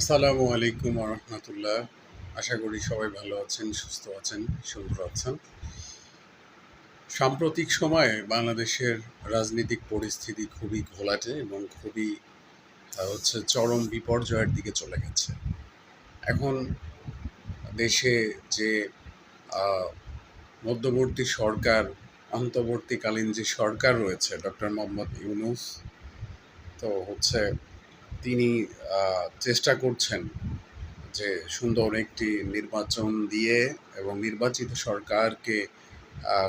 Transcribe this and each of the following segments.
আসসালামু আলাইকুম রহমতুল্লাহ। আশা করি সবাই ভালো আছেন, সুস্থ আছেন, সুন্দর আছেন। সাম্প্রতিক সময়ে বাংলাদেশের রাজনৈতিক পরিস্থিতি খুবই ঘোলাটে এবং খুবই হচ্ছে চরম বিপর্যয়ের দিকে চলে গেছে। এখন দেশে যে মধ্যবর্তী সরকার, অন্তর্বর্তীকালীন যে সরকার রয়েছে, ডক্টর মোহাম্মদ ইউনুস, তো হচ্ছে তিনি চেষ্টা করছেন যে সুন্দর একটি নির্বাচন দিয়ে এবং নির্বাচিত সরকারকে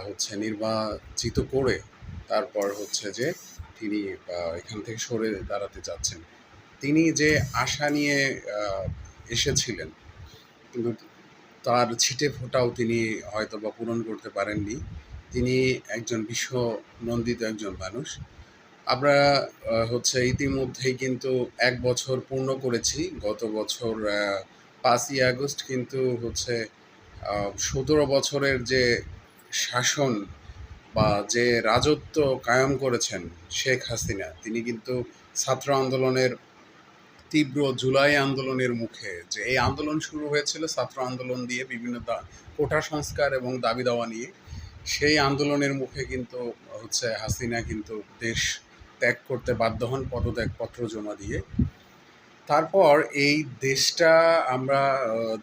হচ্ছে নির্বাচিত করে তারপর হচ্ছে যে তিনি এখান থেকে সরে দাঁড়াতে চাচ্ছেন। তিনি যে আশা নিয়ে এসেছিলেন, কিন্তু তার ছিটে ফোটাও তিনি হয়তো বা পূরণ করতে পারেননি। তিনি একজন বিশ্ব নন্দিত একজন মানুষ। আমরা হচ্ছে ইতিমধ্যেই কিন্তু এক বছর পূর্ণ করেছি। গত বছর পাঁচই আগস্ট কিন্তু হচ্ছে সতেরো বছরের যে শাসন বা যে রাজত্ব কায়েম করেছেন শেখ হাসিনা, তিনি কিন্তু ছাত্র আন্দোলনের তীব্র জুলাই আন্দোলনের মুখে যে এই আন্দোলন শুরু হয়েছিল ছাত্র আন্দোলন দিয়ে বিভিন্ন কোটা সংস্কার এবং দাবি দাওয়া নিয়ে, সেই আন্দোলনের মুখে কিন্তু হচ্ছে হাসিনা কিন্তু দেশ ত্যাগ করতে বাধ্য হন পদত্যাগপত্র জমা দিয়ে। তারপর এই দেশটা আমরা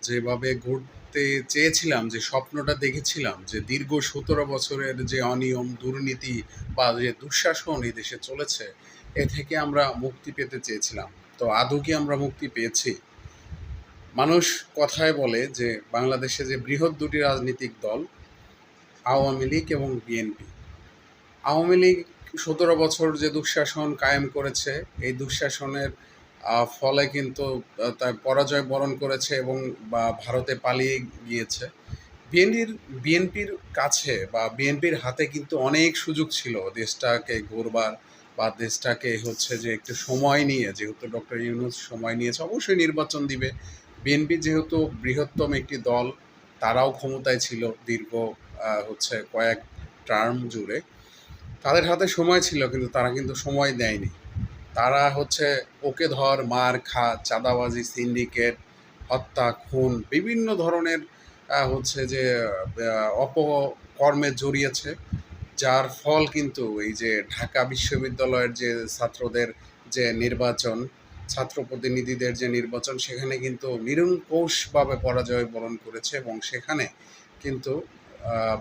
যেভাবে গড়তে চেয়েছিলাম, যে স্বপ্নটা দেখেছিলাম, যে দীর্ঘ সতেরো বছরের যে অনিয়ম, দুর্নীতি বা যে দুঃশাসন এই দেশে চলেছে, এ থেকে আমরা মুক্তি পেতে চেয়েছিলাম। তো আদৌ কি আমরা মুক্তি পেয়েছি? মানুষ কথায় বলে যে বাংলাদেশে যে বৃহৎ দুটি রাজনৈতিক দল, আওয়ামী লীগ এবং বিএনপি। আওয়ামী লীগ সতেরো বছর যে দুঃশাসন কায়েম করেছে, এই দুঃশাসনের ফলে কিন্তু তার পরাজয় বরণ করেছে এবং, বা, ভারতে পালিয়ে গিয়েছে। বিএনপির বিএনপির কাছে বা বিএনপির হাতে কিন্তু অনেক সুযোগ ছিল দেশটাকে গড়বার বা দেশটাকে হচ্ছে যে একটু সময় নিয়ে, যেহেতু ডক্টর ইউনুস সময় নিয়েছে, অবশ্যই নির্বাচন দিবে। বিএনপি যেহেতু বৃহত্তম একটি দল, তারাও ক্ষমতায় ছিল দীর্ঘ হচ্ছে কয়েক টার্ম জুড়ে। তাদের হাতে সময় ছিল, কিন্তু তারা কিন্তু সময় দেয়নি। তারা হচ্ছে ওকে ধর, মার, খা, চাঁদাবাজি, সিন্ডিকেট, হত্যা, খুন, বিভিন্ন ধরনের হচ্ছে যে অপকর্মে জড়িয়েছে, যার ফল কিন্তু এই যে ঢাকা বিশ্ববিদ্যালয়ের যে ছাত্রদের যে নির্বাচন, ছাত্র প্রতিনিধিদের যে নির্বাচন, সেখানে কিন্তু নিরঙ্কুশভাবে পরাজয় বরণ করেছে এবং সেখানে কিন্তু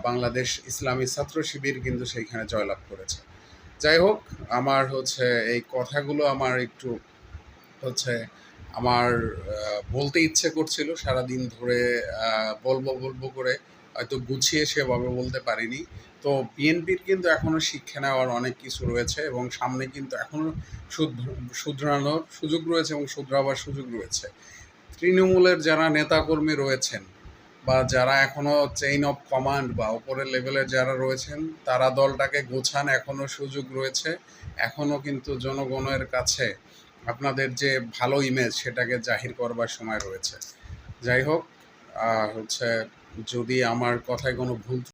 বাংলাদেশ ইসলামী ছাত্র শিবির কিন্তু সেইখানে জয়লাভ করেছে। যাই হোক, আমার হচ্ছে এই কথাগুলো আমার একটু হচ্ছে আমার বলতে ইচ্ছে করছিল, সারাদিন ধরে বলব বলব করে হয়তো গুছিয়ে সেভাবে বলতে পারিনি। তো বিএনপির কিন্তু এখনও শিক্ষা নেওয়ার অনেক কিছু রয়েছে এবং সামনে কিন্তু এখনও শুধরানোর সুযোগ রয়েছে এবং শুধরাবার সুযোগ রয়েছে। তৃণমূলের যারা নেতাকর্মী রয়েছেন বা যারা এখনও চেইন অফ কমান্ড বা ওপরের লেভেলে যারা রয়েছেন, তারা দলটাকে গোছান, এখনও সুযোগ রয়েছে। এখনও কিন্তু জনগণের কাছে আপনাদের যে ভালো ইমেজ সেটাকে জাহির করবার সময় রয়েছে। যাই হোক হচ্ছে যদি আমার কথায় কোনো ভুল